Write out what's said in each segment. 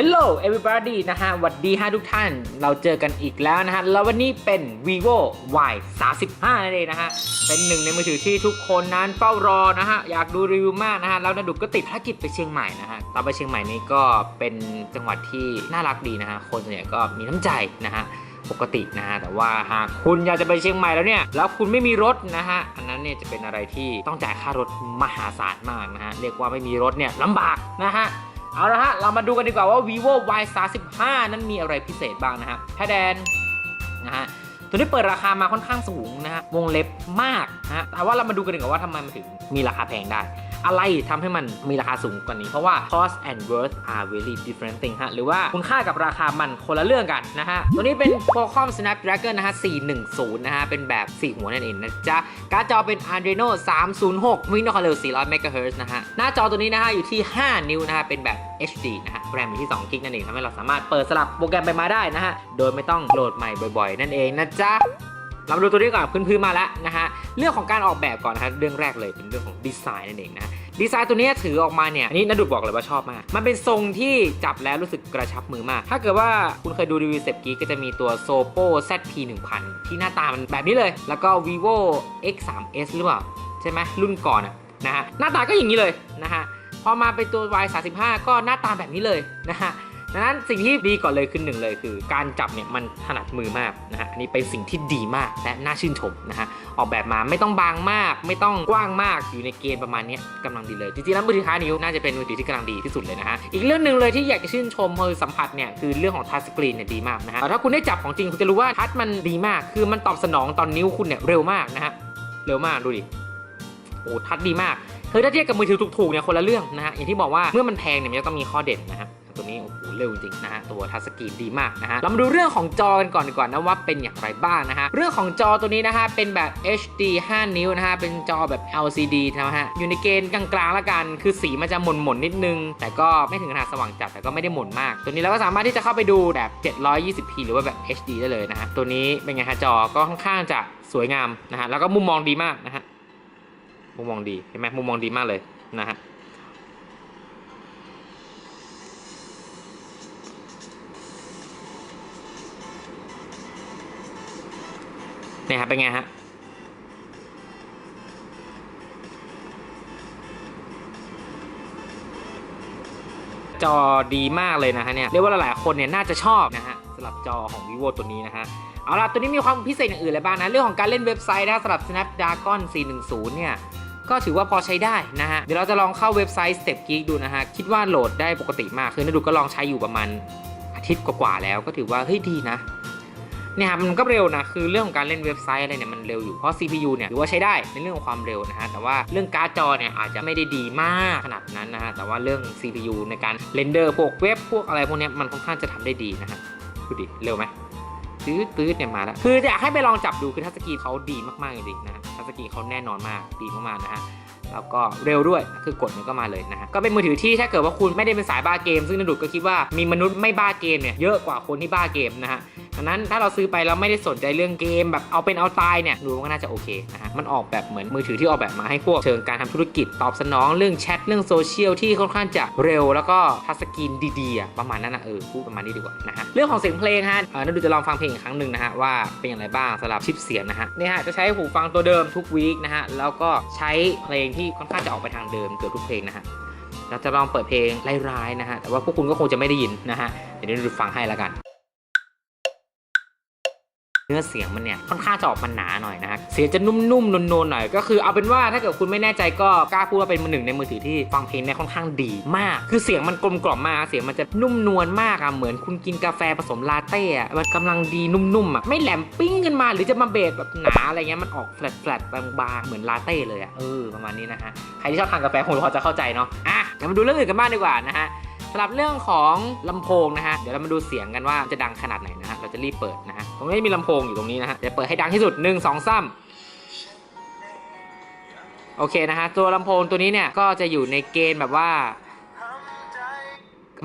Hello everybody นะฮะหวัดดีฮะทุกท่าน เราเจอกันอีกแล้วนะฮะ แล้ววันนี้เป็น vivo y 3 5นั่นเองนะฮะ เป็นหนึ่งในมือถือที่ทุกคนนั้นเฝ้ารอนะฮะ อยากดูรีวิวมากนะฮะ แล้วนดุกก็ติดภารกิจไปเชียงใหม่นะฮะ ตอนไปเชียงใหม่นี้ก็เป็นจังหวัดที่น่ารักดีนะฮะ คนส่วนใหญ่ก็มีน้ำใจนะฮะปกตินะฮะแต่ว่าหากคุณอยากจะไปเชียงใหม่แล้วเนี่ยแล้วคุณไม่มีรถนะฮะอันนั้นเนี่ยจะเป็นอะไรที่ต้องจ่ายค่ารถมหาศาลมากนะฮะเรียกว่าไม่มีรถเนี่ยลำบากนะฮะ เอาละฮะ เรามาดูกันดีกว่าว่า vivo y 3 5นั้นมีอะไรพิเศษบ้างนะฮะถ้าแดนนะฮะ ตัวนี้เปิดราคามาค่อนข้างสูงนะฮะ วงเล็บมากนะฮะแต่ว่าเรามาดูกันดีกว่าว่าทำไมมันถึงมีราคาแพงได้ อะไรทำให้มันมีราคาสูงกว่านี้ เพราะว่า cost and worth are very different thing ฮะ หรือว่าคุณค่ากับราคามันคนละเรื่องกันนะฮะ ตัวนี้เป็น Qualcomm Snapdragon นะฮะ 410 นะฮะ เป็นแบบ 4 หัวนั่นเองนะจ๊ะ การ์ดจอเป็น Adreno 306วิ่งด้วยความเร็ว400 MHz นะฮะ หน้าจอตัวนี้นะฮะ อยู่ที่ 5 นิ้วนะฮะ เป็นแบบ HD นะฮะ แรมอยู่ที่2กิกนั่นเองทำให้เราสามารถเปิดสลับโปรแกรมไปมาได้นะฮะ โดยไม่ต้องโหลดใหม่บ่อยๆ นั่นเองนะจ๊ะ เรามาดูตัวนี้ก่อนพื้นๆมาแล้วนะฮะเรื่องของการออกแบบก่อนนะฮะเรื่องแรกเลยเป็นเรื่องของดีไซน์นั่นเองนะดีไซน์ตัวนี้ถือออกมาเนี่ยอันนี้นดุดบอกเลยว่าชอบมาก มันเป็นทรงที่จับแล้วรู้สึกกระชับมือมาก ถ้าเกิดว่าคุณเคยดูรีวิวเซฟกี้ก็จะมีตัว Sopo ZP 1000ที่หน้าตามันแบบนี้เลย แล้วก็ vivo X3s หรือเปล่าใช่ไหมรุ่นก่อนอะนะฮะหน้าตาก็อย่างนี้เลยนะฮะพอมาเป็นตัว Y 3 5ก็หน้าตาแบบนี้เลยนะฮะ ดังนั้นสิ่งที่ดีก่อนเลยคือหนึ่งเลยคือ การจับเนี่ยมันถนัดมือมากนะฮะอันนี้เป็นสิ่งที่ดีมากและน่าชื่นชมนะฮะออกแบบมาไม่ต้องบางมาก ไม่ต้องกว้างมากอยู่ในเกณฑ์ประมาณนี้กำลังดีเลยจริงๆแล้วมือถือท้านิ้วน่าจะเป็นมือถือที่กำลังดีที่สุดเลยนะฮะอีกเรื่องหนึ่งเลยที่อยากจะชื่นชมคือสัมผัสเนี่ยคือเรื่องของทัชสกรีนเนี่ยดีมากนะฮะถ้าคุณได้จับของจริงคุณจะรู้ว่าทัชมันดีมาก คือมันตอบสนองตอนนิ้วคุณเนี่ยเร็วมากนะฮะเร็วมากดูดิโอ้ทัชดีมากคือถ้าเทียบกับมือถือถูกๆเนี่ยคนละเรื่องนะฮะอย่างที่บอกว่าเมื่อมันแพงเนี่ยมันจะต้องมีข้อเด่นนะฮะตัวนี้โอ้โห เร็วจริงนะฮะตัวทัชสกรีนดีมากนะฮะเรามาดูเรื่องของจอกันก่อนดีกว่านะว่าเป็นอย่างไรบ้างนะฮะเรื่องของจอตัวนี้นะฮะเป็นแบบ HD 5 นิ้วนะฮะเป็นจอแบบ LCD นะฮะอยู่ในเกณฑ์กลางๆละกัน คือสีมันจะหม่นๆนิดนึง แต่ก็ไม่ถึงขนาดสว่างจัดแต่ก็ไม่ได้หม่นมาก ตัวนี้เราก็สามารถที่จะเข้าไปดูแบบ 720p หรือว่าแบบ HD ได้เลยนะฮะตัวนี้เป็นไงฮะจอก็ค่อนข้างจะสวยงามนะฮะแล้วก็มุมมองดีมากนะฮะมุมมองดีเห็นไหมมุมมองดีมากเลยนะฮะ เนี่ยครับเป็นไงฮะจอดีมากเลยนะฮะเนี่ยเรียกว่าหลายๆคนเนี่ยน่าจะชอบนะฮะสำหรับจอของ vivo ตัวนี้นะฮะเอาล่ะตัวนี้มีความพิเศษอย่างอื่นอะไรบ้างนะ เรื่องของการเล่นเว็บไซต์นะสำหรับ Snapdragon 410 เนี่ยก็ถือว่าพอใช้ได้นะฮะ เดี๋ยวเราจะลองเข้าเว็บไซต์ Step Geek ดูนะฮะ คิดว่าโหลดได้ปกติมากคือนาดูก็ลองใช้อยู่ประมาณอาทิตย์กว่าๆแล้วก็ถือว่าเฮ้ยดีนะ เนี่ยครับมันก็เร็วนะคือเรื่องของการเล่นเว็บไซต์อะไรเนี่ยมันเร็วอยู่เพราะ CPU เนี่ยถือว่าใช้ได้ในเรื่องของความเร็วนะฮะแต่ว่าเรื่องการ์ดจอเนี่ยอาจจะไม่ได้ดีมากขนาดนั้นนะฮะแต่ว่าเรื่อง CPU ในการเรนเดอร์พวกเว็บพวกอะไรพวกเนี้ยมันค่อนข้างจะทำได้ดีนะฮะดูดิเร็วไหมตืดตืดเนี่ยมาแล้ว คืออยากให้ไปลองจับดูคือทัชสกีเขาดีมากๆจริงๆนะทัชสกีเขาแน่นอนมากดีมากๆนะฮะ แล้วก็เร็วด้วยคือกดมันก็มาเลยนะฮะก็เป็นมือถือที่ถ้าเกิดว่าคุณไม่ได้เป็นสายบ้าเกม ซึ่งนดุดก็คิดว่ามีมนุษย์ไม่บ้าเกมเนี่ยเยอะกว่าคนที่บ้าเกมนะฮะดังนั้นถ้าเราซื้อไปแล้วไม่ได้สนใจเรื่องเกม แบบเอาเป็นเอาตายเนี่ยดูก็น่าจะโอเคนะฮะมันออกแบบเหมือนมือถือที่ออกแบบมาให้พวกเชิงการทำธุรกิจตอบสนองเรื่องแชทเรื่องโซเชียลที่ค่อนข้างจะเร็ว แล้วก็ทัชสกรีนดีๆประมาณนั้นนะเออพูดประมาณนี้ดีกว่านะฮะเรื่องของเสียงเพลงฮะเออนัดูจะลองฟังเพลงอีกครั้งหนึ่งนะฮะว่าเป็นอย่างไรบ้างสำหรับชิปเสียงนะฮะเนี่ยฮะจะใช้หูฟังตัวเดิมทุกวีคนะฮะแล้วก็ใช้เพลงที่ค่อนข้างจะออกไปทางเดิมเกือบทุกเพลงนะฮะเราจะลองเปิดเพลงร้ายๆนะฮะแต่ว่าพวกคุณก็คงจะไม่ได้ยินนะฮะเดี๋ยวดูฟังให้แล้วกัน เนื้อเสียงมันเนี่ยค่อนข้างจะออกมาหนาหน่อยนะฮะเสียงจะนุ่มๆนวลๆหน่อยก็คือเอาเป็นว่าถ้าเกิดคุณไม่แน่ใจก็กล้าพูดว่าเป็นมือหนึ่งในมือถือที่ฟังเพลงได้ค่อนข้างดีมาก คือเสียงมันกลมกล่อมมากเสียงมันจะนุ่มนวลมากอะเหมือนคุณกินกาแฟผสมลาเต้อะมันกำลังดีนุ่มๆอะไม่แหลมปิ้งขึ้นมาหรือจะมาเบสแบบหนาอะไรเงี้ยมันออกแฟลตๆบางๆเหมือนลาเต้เลยอะเออประมาณนี้นะฮะใครที่ชอบทานกาแฟคงพอจะเข้าใจเนาะอะเดี๋ยวมาดูเรื่องอื่นกันบ้างดีกว่านะฮะสำหรับเรื่องของลำโพงนะฮะเดี๋ยวเรามาดูเสียงกันว่าจะดังขนาดไหนนะฮะเราจะรีบเปิดนะฮะ ตรงนี้มีลำโพงอยู่ตรงนี้นะฮะเดี๋ยวเปิดให้ดังที่สุด 1 2 3 โอเคนะฮะตัวลำโพงตัวนี้เนี่ยก็จะอยู่ในเกณฑ์แบบว่า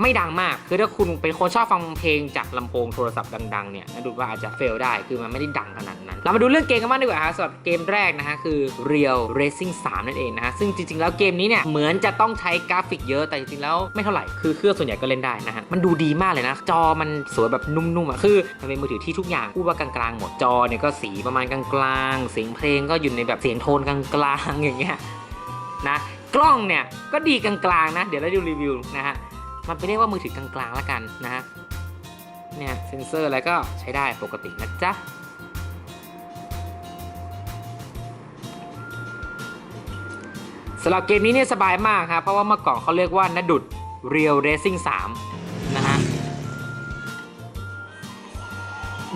ไม่ดังมาก คือถ้าคุณเป็นคนชอบฟังเพลงจากลำโพงโทรศัพท์ดังๆเนี่ยนะดูว่าอาจจะเฟลได้ คือมันไม่ได้ดังขนาดนั้น เรามาดูเรื่องเกมกันบ้างดีกว่าฮะสำหรับเกมแรกนะฮะคือ Real Racing 3 นั่นเองนะฮะ ซึ่งจริงๆ แล้วเกมนี้เนี่ยเหมือนจะต้องใช้กราฟิกเยอะ แต่จริงๆ แล้วไม่เท่าไหร่ คือเครื่องส่วนใหญ่ก็เล่นได้นะฮะ มันดูดีมากเลยนะ จอมันสวยแบบนุ่มๆอะ คือมันเป็นมือถือที่ทุกอย่างพูดว่ากลางๆ หมด จอเนี่ยก็สีประมาณกลางๆ เสียงเพลงก็อยู่ในแบบเสียงโทนกลางๆ อย่างเงี้ยนะ กล้องเนี่ยก็ดีกลางๆนะ เดี๋ยวเราดูรีวิวนะฮะ มันไปเรียกว่ามือถือกลางๆแล้วกันนะฮะเนี่ยเซนเซอร์อะไรก็ใช้ได้ปกตินะจ๊ะสำหรับเกมนี้เนี่ยสบายมากครับเพราะว่าเมื่อก่อนเขาเรียกว่านดุด Real Racing 3นะฮะ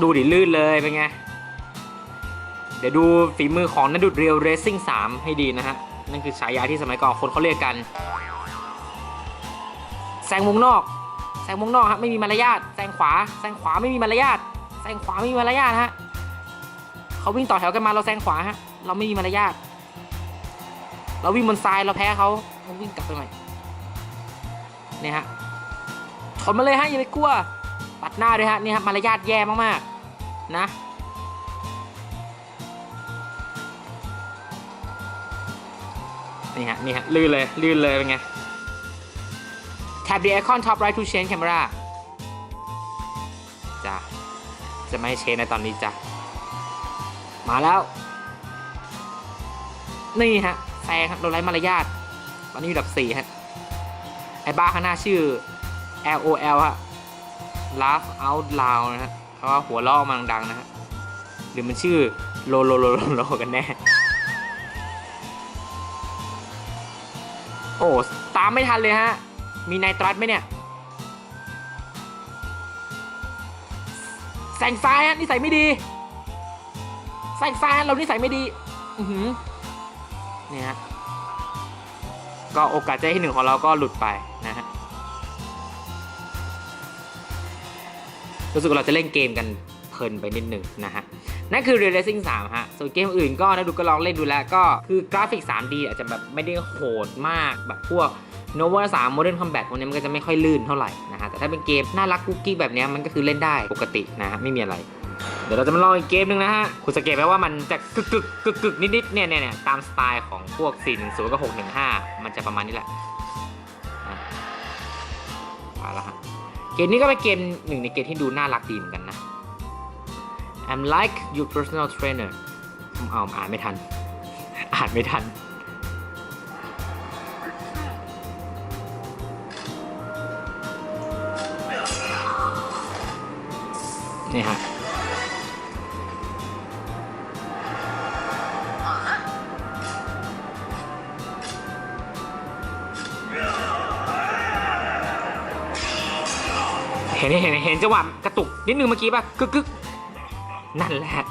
ดูดิลื่นเลยเป็นไง เดี๋ยวดูฝีมือของนดุด Real Racing 3ให้ดีนะฮะ นั่นคือฉายาที่สมัยก่อนคนเขาเรียกกัน แซงวงนอกแซงวงนอกฮะไม่มีมารยาทแซงขวาแซงขวาไม่มีมารยาทแซงขวาไม่มีมารยาทฮะเขาวิ่งต่อแถวกันมาเราแซงขวาฮะเราไม่มีมารยาทเราวิ่งบนทรายเราแพ้เขาเราวิ่งกลับไปใหม่เนี่ยฮะชนมาเลยฮะอย่าไปกลัวตัดหน้าด้วยฮะนี่ฮะมารยาทแย่มากๆนะนี่ฮะนี่ฮะลื่นเลยลื่นเลยเป็นไง Tap the icon top right to change camera จ้ะจะไม่ให้เชนในตอนนี้จ้ะมาแล้ว นี่ฮะแซงครับเราไร้มารยาทตอนนี้อยู่อันดับ4ฮะไอ้บ้าข้างหน้าชื่อ LOL ฮะ Laugh Out Loud นะฮะเพราะว่าหัวล้อมันดังๆนะฮะหรือมันชื่อโลโลโลโลโลกันแน่ โอ้ ตามไม่ทันเลยฮะ มีไนตรัสไหมเนี่ย แสงซ้ายฮะนิสัยไม่ดี แสงซ้ายเรานิสัยไม่ดี อือหือเนี่ยฮะก็โอกาสใจที่หนึ่งของเราก็หลุดไปนะฮะ รู้สึกว่าเราจะเล่นเกมกันเพลินไปนิดหนึ่งนะฮะ นั่นคือ Real Racing 3 ฮะ ส่วนเกมอื่นก็นะดูก็ลองเล่นดูแล้วก็คือกราฟิก 3D อาจจะแบบไม่ได้โหดมากแบบพวก Nova 3 Modern Combat พวกนี้มันก็จะไม่ค่อยลื่นเท่าไหร่นะฮะแต่ถ้าเป็นเกมน่ารักกุ๊กกิ๊กแบบนี้มันก็คือเล่นได้ปกตินะฮะไม่มีอะไร เดี๋ยวเราจะมาลองอีกเกมหนึ่งนะฮะคุณสังเกตไหมว่ามันจะกึกกึกกึกกึกนิดๆเนี่ยเนี่ยเนี่ยตามสไตล์ของพวก 410 กับ 615 มันจะประมาณนี้แหละอะมาแล้วฮะเกมนี้ก็เป็นเกมหนึ่งในเกมที่ดูน่ารักดีเหมือนกันนะ I'm like your personal trainer ผมเอาอ่านไม่ทัน อ่านไม่ทัน นี่ฮะเห็นเห็นเห็นจังหวะกระตุกนิดนึงเมื่อกี้ป่ะกึกกึกนั่นแหละ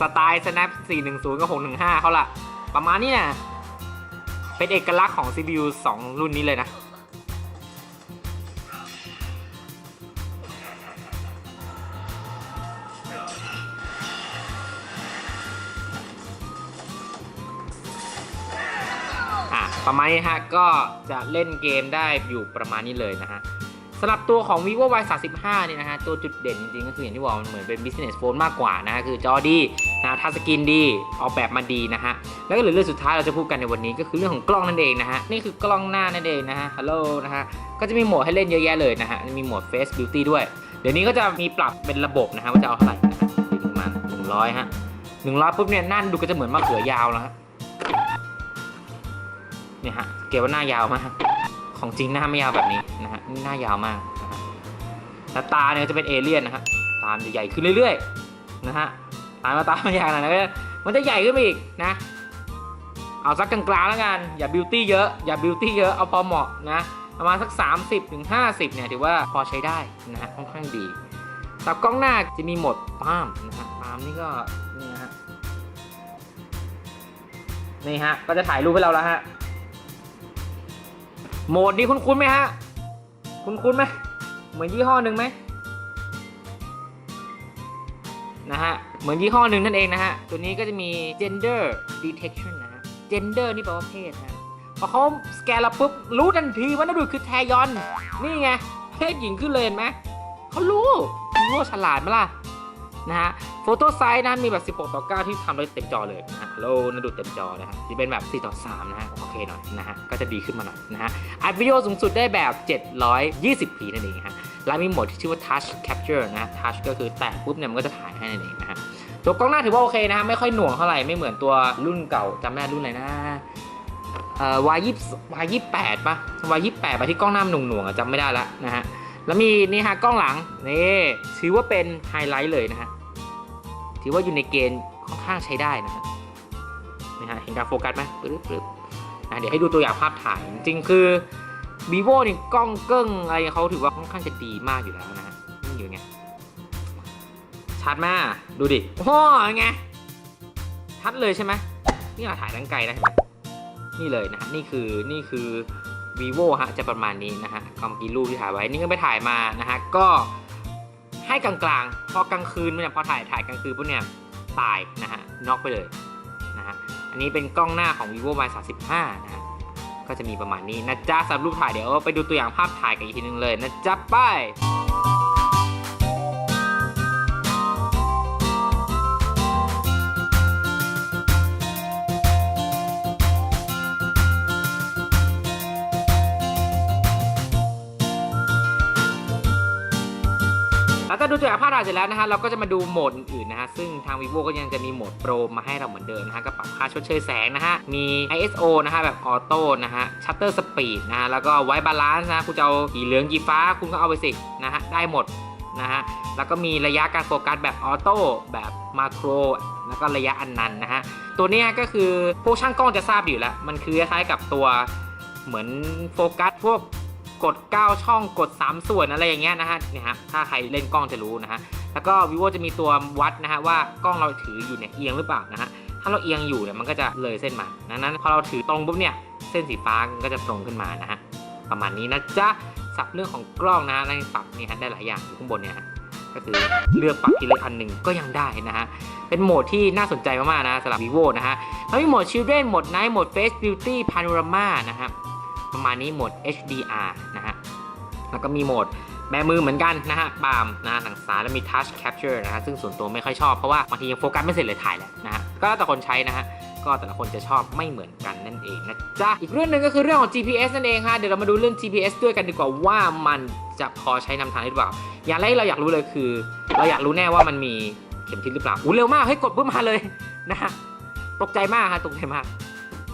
สไตล์ snap 410 กับ 615เขาละประมาณนี้นะเป็นเอกลักษณ์ของ CPU 2 รุ่นนี้เลยนะ ประมาณนี้ฮะก็จะเล่นเกมได้อยู่ประมาณนี้เลยนะฮะสำหรับตัวของ vivo y 3 5เนี่ยนะฮะตัวจุดเด่นจริงๆ ก็คืออย่างที่บอกมันเหมือนเป็น business phone มากกว่านะฮะคือจอดีนะทัชสกรีนดีออกแบบมาดีนะฮะแล้วก็เหลือเรื่องสุดท้ายเราจะพูดกันในวันนี้ก็คือเรื่องของกล้องนั่นเองนะฮะนี่คือกล้องหน้านั่นเองนะฮะฮัลโหลนะฮะก็จะมีโหมดให้เล่นเยอะแยะเลยนะฮะมีโหมด face beauty ด้วย เดี๋ยวนี้ก็จะมีปรับเป็นระบบนะฮะว่าจะเอาเท่าไหร่นะฮะประมาณหนึ่งร้อยฮะหนึ่งร้อยปุ๊บเนี่ยหนั่นดูก็จะเหมือนมะเขือยาวแล้วฮะ เนี่ยฮะเกว่าหน้ายาวมากของจริงหน้าไม่ยาวแบบนี้นะฮะนี่หน้ายาวมากนะฮะแล้วตาเนี่ยจะเป็นเอเลี่ยนนะฮะตามจะใหญ่ขึ้นเรื่อยๆนะฮะตามาตามันใหญ่ขนาดนั้นก็มันจะใหญ่ขึ้นไปอีกนะเอาสักกลางๆแล้วกัน อย่าบิวตี้เยอะ อย่าบิวตี้เยอะ เอาพอเหมาะนะ ประมาณสัก 30ถึง50เนี่ยถือว่าพอใช้ได้นะฮะค่อนข้างดีสับกล้องหน้าจะมีหมดปามนะฮะปามนี่ก็นี่นะฮะนี่ฮะก็จะถ่ายรูปให้เราแล้วฮะ โหมดนี้คุ้นๆไหมฮะ คุ้นๆไหมเหมือนยี่ห้อหนึ่งไหมนะฮะ เหมือนยี่ห้อหนึ่งนั่นเองนะฮะ ตัวนี้ก็จะมี gender detection นะฮะ gender นี่แปลว่าเพศนะฮะ พอเขาสแกนเราปุ๊บ รู้ทันทีว่านั่นดูคือแทยอน นี่ไง เพศหญิงขึ้นเลยเห็นไหมเขารู้รู้ว่าฉลาดไหมล่ะ นะฮะ โฟโต้ไซส์นะมีแบบ 16 ต่อ 9 ที่ทำได้เต็มจอเลยนะฮะ โลนั่นดูเต็มจอนะฮะที่เป็นแบบ 4 ต่อ 3 นะฮะโอเคหน่อยนะฮะก็จะดีขึ้นมาหน่อยนะฮะอัดวิดีโอสูงสุดได้แบบ 720p นั่นเองฮะแล้วมีโหมดที่ชื่อว่า touch capture นะ touch ก็คือแตะปุ๊บเนี่ยมันก็จะถ่ายให้นั่นเองนะฮะตัวกล้องหน้าถือว่าโอเคนะฮะไม่ค่อยหน่วงเท่าไหร่ไม่เหมือนตัวรุ่นเก่าจำไม่ได้รุ่นอะไรนะเอ่อ Y ยี่ Y ยี่แปดป่ะ Y ยี่แปดป่ะที่กล้องหน้าหน่วงๆอะจำไม่ได้ละนะฮะแล้วมีนี่ฮะกล้องหลังนี่ถือว่าเป็นไฮไลท์เลยนะฮะถือว่าอยู่ในเกณฑ์ค่อนข้างใช้ได้นะฮะ นะฮะเห็นการโฟกัสไหมปึ๊บปึ๊บนะเดี๋ยวให้ดูตัวอย่างภาพถ่าย จริงๆคือ vivo นี่กล้องเกิ้งอะไรเขาถือว่าค่อนข้างจะดีมากอยู่แล้วนะฮะนี่อยู่ไงชัดมากดูดิโอ้โหไงชัดเลยใช่ไหมนี่เราถ่ายทั้งไกลนะเห็นไหมนี่เลยนะฮะนี่คือนี่คือ vivo ฮะจะประมาณนี้นะฮะก็เมื่อกี้รูปที่ถ่ายไว้นี่ก็ไปถ่ายมานะฮะก็ให้กลางๆ พอกลางคืนเนี่ยพอถ่ายถ่ายกลางคืนปุ๊บเนี่ยตายนะฮะน็อกไปเลย อันนี้เป็นกล้องหน้าของ vivo y 35นะฮะก็จะมีประมาณนี้นะจ๊ะสำหรับรูปถ่ายเดี๋ยวไปดูตัวอย่างภาพถ่ายกันอีกทีนึงเลยนะจ๊ะไป แล้วก็ดูตัวอย่างภาพถ่ายเสร็จแล้วนะฮะเราก็จะมาดูโหมดอื่นๆนะฮะซึ่งทาง vivo ก็ยังจะมีโหมดโปรมาให้เราเหมือนเดิมนะฮะก็ปรับค่าชดเชยแสงนะฮะมี ISO นะฮะแบบออโต้นะฮะชัตเตอร์สปีดนะฮะแล้วก็ไวบาลานซ์นะคุณจะเอากี่เหลืองกี่ฟ้าคุณก็เอาไปสินะฮะได้หมดนะฮะแล้วก็มีระยะการโฟกัสแบบออโต้แบบมาโครแล้วก็ระยะอันนันนะฮะตัวนี้ก็คือพวกช่างกล้องจะทราบอยู่แล้ว มันคือคล้ายๆกับตัวเหมือนโฟกัสพวก กด 9 ช่องกด 3 ส่วนอะไรอย่างเงี้ยนะฮะเนี่ยฮะถ้าใครเล่นกล้องจะรู้นะฮะแล้วก็ vivo จะมีตัววัดนะฮะว่ากล้องเราถืออยู่เนี่ยเอียงหรือเปล่านะฮะถ้าเราเอียงอยู่เนี่ยมันก็จะเลยเส้นมาดังนั้นพอเราถือตรงปุ๊บเนี่ยเส้นสีฟ้าก็จะตรงขึ้นมานะฮะประมาณนี้นะจ๊ะสับเรื่องของกล้องนะฮะแล้วปรับนี่ฮะได้หลายอย่างอยู่ข้างบนเนี่ยฮะก็คือเลือกปรับทีละอันหนึ่งก็ยังได้นะฮะ เป็นโหมดที่น่าสนใจมากๆนะสำหรับ vivo นะฮะแล้วมีโหมด children โหมด night โหมด face beauty panorama นะฮะ ประมาณนี้โหมด HDR นะฮะแล้วก็มีโหมดแบมือเหมือนกันนะฮะปามนะฮะทางซ้าแล้วมี touch capture นะฮะซึ่งส่วนตัวไม่ค่อยชอบ เพราะว่าบางทียังโฟกัสไม่เสร็จเลยถ่ายแหละนะฮะก็แล้วแต่คนใช้นะฮะก็แต่ละคนจะชอบไม่เหมือนกันนั่นเองนะจ๊ะอีกเรื่องหนึ่งก็คือเรื่องของ GPS นั่นเองฮะเดี๋ยวเรามาดูเรื่อง GPS ด้วยกันดีกว่าว่ามันจะพอใช้นำทางได้หรือเปล่า อย่างแรกเราอยากรู้เลยคือ เราอยากรู้แน่ว่ามันมีเข็มทิศหรือเปล่าอู้เร็วมากให้ยกดปุ๊บมาเลยนะฮะตกใจมากฮะตกใจมาก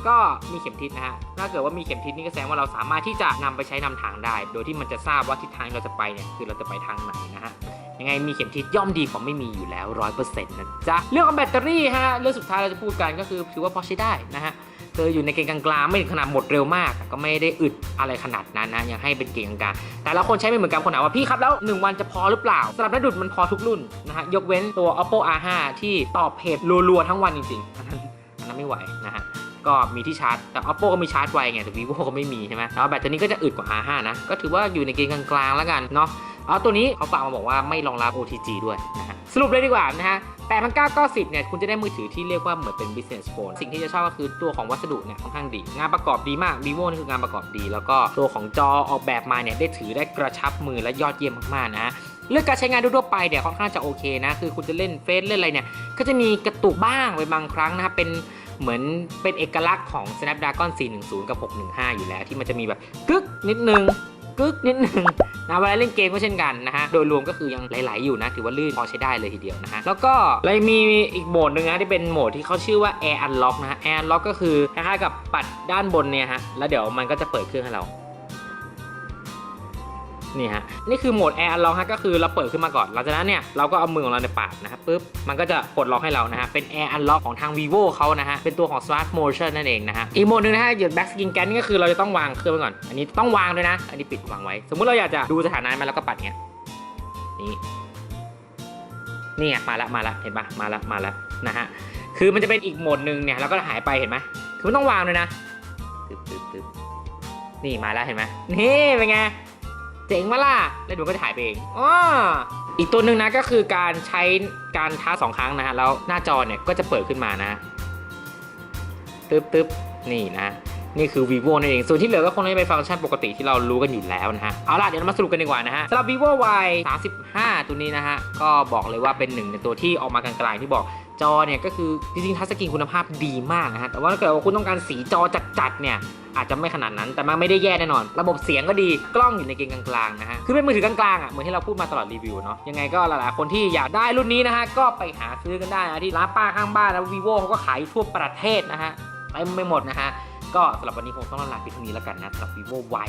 ก็มีเข็มทิศนะฮะ ถ้าเกิดว่ามีเข็มทิศนี่ก็แสดงว่าเราสามารถที่จะนำไปใช้นำทางได้ โดยที่มันจะทราบว่าทิศทางเราจะไปเนี่ยคือเราจะไปทางไหนนะฮะ ยังไงมีเข็มทิศย่อมดีกว่าไม่มีอยู่แล้วร้อยเปอร์เซ็นต์นะจ๊ะ เรื่องของแบตเตอรี่ฮะ เรื่องสุดท้ายเราจะพูดกันก็คือถือว่าพอใช้ได้นะฮะคืออยู่ในเกณฑ์กลางๆไม่ถึงขนาดหมดเร็วมาก ก็ไม่ได้อึดอะไรขนาดนั้นนะยังให้เป็นเกณฑ์กลางๆแต่ละคนใช้ไม่เหมือนกันคนถามว่าพี่ครับแล้ว 1 วันจะพอหรือเปล่าสำหรับนักดุดมันพอทุกรุ่นนะฮะยกเว้นตัว oppo r5 ที่ตอบเพจรัวๆทั้งวันจริงๆอันนั้นอันนั้นไม่ไหวนะฮะ ก็มีที่ชาร์จ แต่ oppo ก็มีชาร์จไวไงแต่ vivo ก็ไม่มีใช่ไหมแล้วแบตตัวนี้ก็จะอึดกว่า r5 นะ ก็ถือว่าอยู่ในเกณฑ์กลางๆแล้วกันเนาะเอาตัวนี้เขาฝากมาบอกว่าไม่รองรับ OTG ด้วยนะฮะสรุปเลยดีกว่านะฮะ8990เนี่ยคุณจะได้มือถือที่เรียกว่าเหมือนเป็น business phone สิ่งที่จะชอบก็คือตัวของวัสดุเนี่ยค่อนข้างดี งานประกอบดีมาก vivo นี่คืองานประกอบดี แล้วก็ตัวของจอออกแบบมาเนี่ยได้ถือได้กระชับมือและยอดเยี่ยมมากๆนะเรื่องการใช้งานทั่วไปเนี่ยค่อนข้างจะโอเคนะ คือคุณจะเล่นเฟซเล่นอะไรเนี่ย ก็จะมีกระตุกบ้างไปบางครั้งนะครับเป็น เหมือนเป็นเอกลักษณ์ของ Snapdragon 410 กับ 615 อยู่แล้ว ที่มันจะมีแบบกึกนิดนึงกึกนิดนึงนะเวลาเล่นเกมก็เช่นกันนะฮะ โดยรวมก็คือยังไหลๆอยู่นะ ถือว่าลื่นพอใช้ได้เลยทีเดียวนะฮะ แล้วก็เลยมีอีกโหมดหนึ่งนะ ที่เป็นโหมดที่เขาชื่อว่า Air Unlock นะฮะ Air Unlock ก็คือคล้ายๆกับปัดด้านบนเนี่ยฮะ แล้วเดี๋ยวมันก็จะเปิดเครื่องให้เรา นี่ฮะนี่คือโหมด Air Unlock ฮะก็คือเราเปิดขึ้นมาก่อนหลังจากนั้นเนี่ยเราก็เอามือของเราในปาดนะครับปุ๊บมันก็จะปลดล็อกให้เรานะฮะเป็น Air Unlock ของทาง vivo เขานะฮะเป็นตัวของ Smart Motion นั่นเองนะฮะอีกโหมดหนึ่งนะฮะหยุด Back Skin Scan นี่ก็คือเราจะต้องวางเครื่องไว้ก่อน อันนี้ต้องวางด้วยนะ อันนี้ปิดวางไว้ สมมุติเราอยากจะดูสถานะมันแล้วก็ปัดเงี้ยนี่นี่ไงมาละมาละเห็นปะมาละมาละนะฮะคือมันจะเป็นอีกโหมดหนึ่งเนี่ยแล้วก็หายไปเห็นไหมคือมันต้องวางด้วยนะนี่มาแล้วเห็นไหมนี่เป็นไง เจ๋งมาล่ะแล้วเดี๋ยวมันก็จะหายไปเองอ้ออีกตัวหนึ่งนะก็คือการใช้การท้าสองครั้งนะฮะแล้วหน้าจอเนี่ยก็จะเปิดขึ้นมานะตึ๊บตึ๊บนี่นะ นี่คือ vivo นั่นเอง ส่วนที่เหลือก็คงจะเป็นฟังก์ชันปกติที่เรารู้กันอยู่แล้วนะฮะ เอาล่ะ เดี๋ยวเรามาสรุปกันดีกว่านะฮะสำหรับ vivo y 35 ตัวนี้นะฮะ ก็บอกเลยว่าเป็นหนึ่งในตัวที่ออกมากลางๆที่บอกจอเนี่ยก็คือจริงๆทัชสกรีนคุณภาพดีมากนะฮะ แต่ว่าถ้าเกิดว่าคุณต้องการสีจอจัดๆเนี่ยอาจจะไม่ขนาดนั้นแต่มันไม่ได้แย่แน่นอน ระบบเสียงก็ดีกล้องอยู่ในเกณฑ์กลางๆนะฮะคือเป็นมือถือกลางๆอะเหมือนที่เราพูดมาตลอดรีวิวเนาะยังไงก็หลายๆคนที่อยากได้รุ่นนี้นะฮะก็ไปหาซื้อกันได้นะที่ร้านป้าข้างบ้านแล้ว vivo เขาก็ขายทั่วประเทศนะฮะเต็มไปหมดนะฮะ ก็สำหรับวันนี้คงต้องลาไปเท่านี้แล้วกันนะสำหรับ vivo y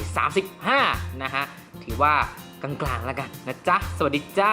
35นะฮะถือว่ากลางๆแล้วกันนะจ๊ะ สวัสดีจ้า